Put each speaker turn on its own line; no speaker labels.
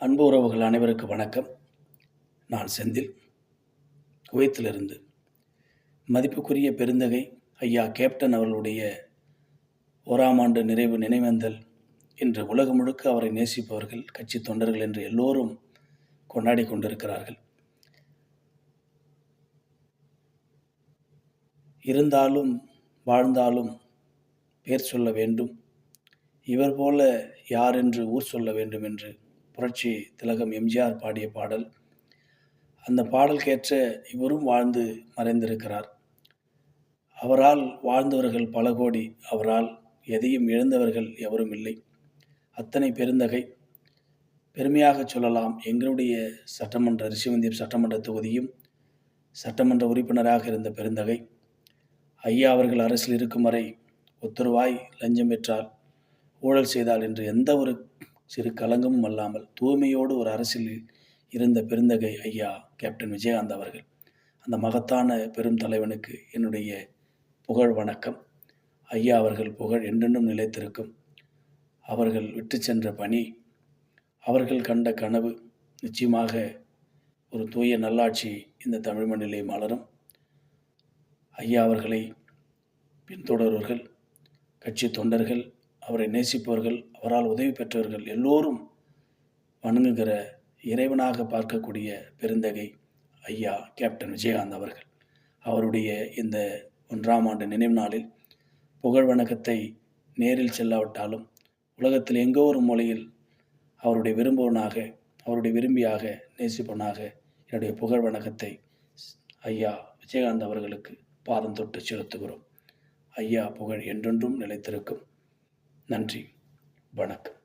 அன்பு உறவுகள் அனைவருக்கு வணக்கம். நான் செந்தில். குவைத்திலிருந்து மதிப்புக்குரிய பெருந்தகை ஐயா கேப்டன் அவர்களுடைய ஓராம் ஆண்டு நிறைவு நினைவேந்தல் இன்று உலகம் முழுக்க அவரை நேசிப்பவர்கள் கட்சி தொண்டர்கள் என்று எல்லோரும் கொண்டாடி கொண்டிருக்கிறார்கள். இருந்தாலும் வாழ்ந்தாலும் பேர் சொல்ல வேண்டும். இவர் போல யார் என்று ஊர் சொல்ல வேண்டும் என்று புரட்சி திலகம் எம்ஜிஆர் பாடிய பாடல். அந்த பாடலுக்கேற்ற இவரும் வாழ்ந்து மறைந்திருக்கிறார். அவரால் வாழ்ந்தவர்கள் பல கோடி அவரால் எதையும் இழந்தவர்கள் எவரும் இல்லை. அத்தனை பெருந்தகை. பெருமையாக சொல்லலாம் எங்களுடைய சட்டமன்ற ரிஷிவந்தியம் சட்டமன்ற தொகுதியும் சட்டமன்ற உறுப்பினராக இருந்த பெருந்தகை. ஐயா அவர்கள் அரசில் இருக்கும் வரை ஒத்துருவாய் லஞ்சம் பெற்றால் ஊழல் செய்தால் என்று எந்த ஒரு சிறு கலங்கமும் அல்லாமல் தூய்மையோடு ஒரு அரசியலில் இருந்த பெருந்தகை ஐயா கேப்டன் விஜயகாந்த் அவர்கள். அந்த மகத்தான பெரும் தலைவனுக்கு என்னுடைய புகழ் வணக்கம். ஐயா அவர்கள் புகழ் என்றென்றும் நிலைத்திருக்கும். அவர்கள் விட்டு சென்ற பணி அவர்கள் கண்ட கனவு நிச்சயமாக ஒரு தூய நல்லாட்சி இந்த தமிழ் மண்ணிலே மலரும். ஐயா அவர்களை பின்தொடர்வர்கள் கட்சி தொண்டர்கள் அவரை நேசிப்பவர்கள் அவரால் உதவி பெற்றவர்கள் எல்லோரும் வணங்குகிற இறைவனாக பார்க்கக்கூடிய பெருந்தகை ஐயா கேப்டன் விஜயகாந்த் அவர்கள். அவருடைய இந்த ஒன்றாம் ஆண்டு நினைவு நாளில் புகழ் வணக்கத்தை நேரில் செல்லாவிட்டாலும் உலகத்தில் எங்கோ ஒரு மொழியில் அவருடைய விரும்புவனாக அவருடைய விரும்பியாக நேசிப்பவனாக என்னுடைய புகழ் வணக்கத்தை ஐயா விஜயகாந்த் அவர்களுக்கு பாதம் தொட்டு செலுத்துகிறோம். ஐயா புகழ் என்றென்றும் நிலைத்திருக்கும். நன்றி. வணக்கம்.